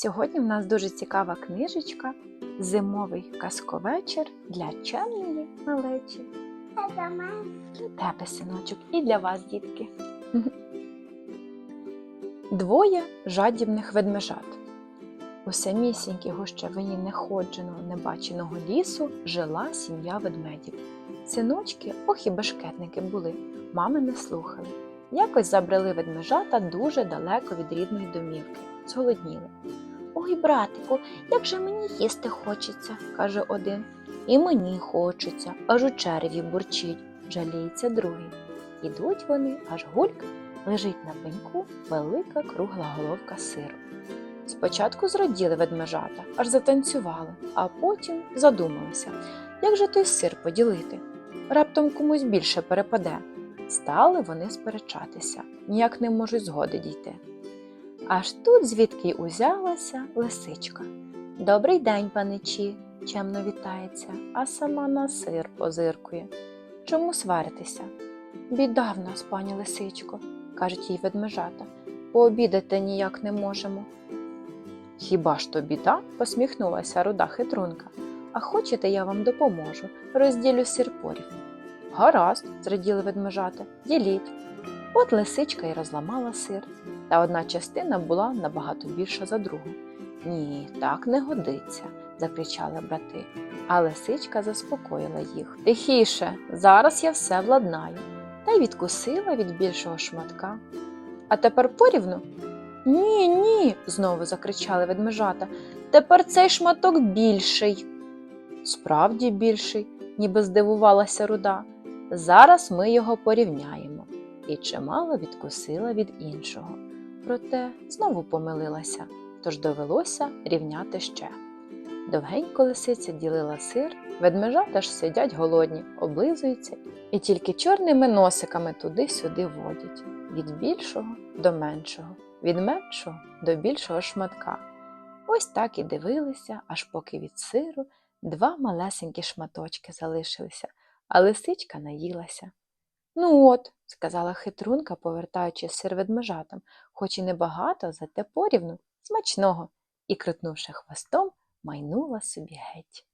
Сьогодні в нас дуже цікава книжечка Зимовий казковечір для чемної малечі. Це до мене. Для тебе, синочок, і для вас, дітки. Двоє жадібних ведмежат. У самісінькій гущавині неходженого небаченого лісу жила сім'я ведмедів. Синочки, ох і бешкетники були, мами не слухали. Якось забрали ведмежата дуже далеко від рідної домівки, зголодніли. Ой, братику, як же мені їсти хочеться, каже один. І мені хочеться, аж у череві бурчить, жаліється другий. Ідуть вони, аж гульк лежить на пеньку велика кругла головка сиру. Спочатку зраділи ведмежата, аж затанцювали, а потім задумалися, як же той сир поділити. Раптом комусь більше перепаде. Стали вони сперечатися, ніяк не можуть згоди дійти. Аж тут звідки узялася лисичка. Добрий день, паничі, чемно вітається, а сама на сир позиркує. Чому сваритися? Біда в нас, пані лисичко, кажуть їй ведмежата. Пообідати ніяк не можемо. Хіба ж то біда? посміхнулася руда хитрунка. А хочете, я вам допоможу, розділю сир порівну. Гаразд, зраділи ведмежата, діліть. От лисичка й розламала сир, та одна частина була набагато більша за другу. Ні, так не годиться, закричали брати. А лисичка заспокоїла їх. Тихіше, зараз я все владнаю. Та й відкусила від більшого шматка. А тепер порівну? Ні, ні, знову закричали ведмежата. Тепер цей шматок більший. Справді більший, ніби здивувалася руда. Зараз ми його порівняємо. І чимало відкусила від іншого. Проте знову помилилася, тож довелося рівняти ще. Довгенько лисиця ділила сир, ведмежата ж сидять голодні, облизуються і тільки чорними носиками туди-сюди водять від більшого до меншого, від меншого до більшого шматка. Ось так і дивилися, аж поки від сиру два малесенькі шматочки залишилися, а лисичка наїлася. Ну от, сказала хитрунка, повертаючи сир ведмежатам, хоч і небагато, зате порівну, смачного, і, крутнувши хвостом, майнула собі геть.